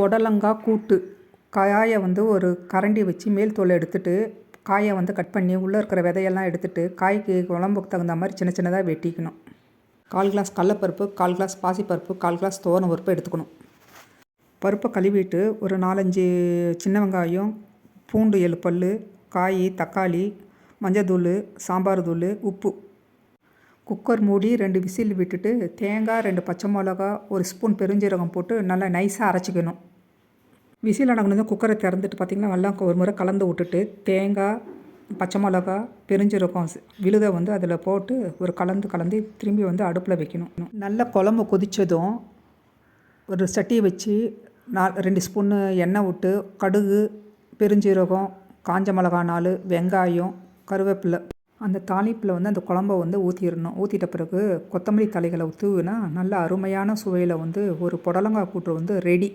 புடலங்காய் கூட்டு. காயை வந்து ஒரு கரண்டி வச்சு மேல் தோலை எடுத்துட்டு காயை வந்து கட் பண்ணி உள்ளே இருக்கிற விதையெல்லாம் எடுத்துட்டு காய்க்கு குழம்புக்கு தகுந்த மாதிரி சின்ன சின்னதாக வெட்டிக்கணும். கால் கிளாஸ் கடலப்பருப்பு கால் கிளாஸ் பாசிப்பருப்பு கால் கிளாஸ் துவரம் பருப்பு எடுத்துக்கணும். பருப்பை கழுவிட்டு ஒரு நாலஞ்சு சின்ன வெங்காயம் பூண்டு ஏழு பல் காய் தக்காளி மஞ்சள் தூள் சாம்பார் தூள் உப்பு குக்கர் மூடி ரெண்டு விசில் விட்டுட்டு தேங்காய் ரெண்டு பச்சை மிளகா ஒரு ஸ்பூன் பெருஞ்சீரகம் போட்டு நல்லா நைஸாக அரைச்சிக்கணும். விசில் அடங்கினதும் குக்கரை திறந்துட்டு பார்த்திங்கன்னா நல்லா ஒரு முறை கலந்து விட்டுட்டு தேங்காய் பச்சை மிளகா பெருஞ்சீரகம் விழுதை வந்து அதில் போட்டு ஒரு கலந்து கலந்து திரும்பி வந்து அடுப்பில் வைக்கணும். நல்ல குழம்பு கொதித்ததும் ஒரு சட்டியை வச்சு நா ரெண்டு ஸ்பூன்னு எண்ணெய் விட்டு கடுகு பெருஞ்சீரகம் காஞ்ச மிளகா நாலு வெங்காயம் கருவேப்பிலை அந்த தாளிப்பில் வந்து அந்த குழம்ப வந்து ஊற்றிடணும் ஊற்றிட்ட பிறகு கொத்தமல்லி தலைகளை தூவினா நல்ல அருமையான சுவையில் வந்து ஒரு புடலங்காய் கூட்டு வந்து ரெடி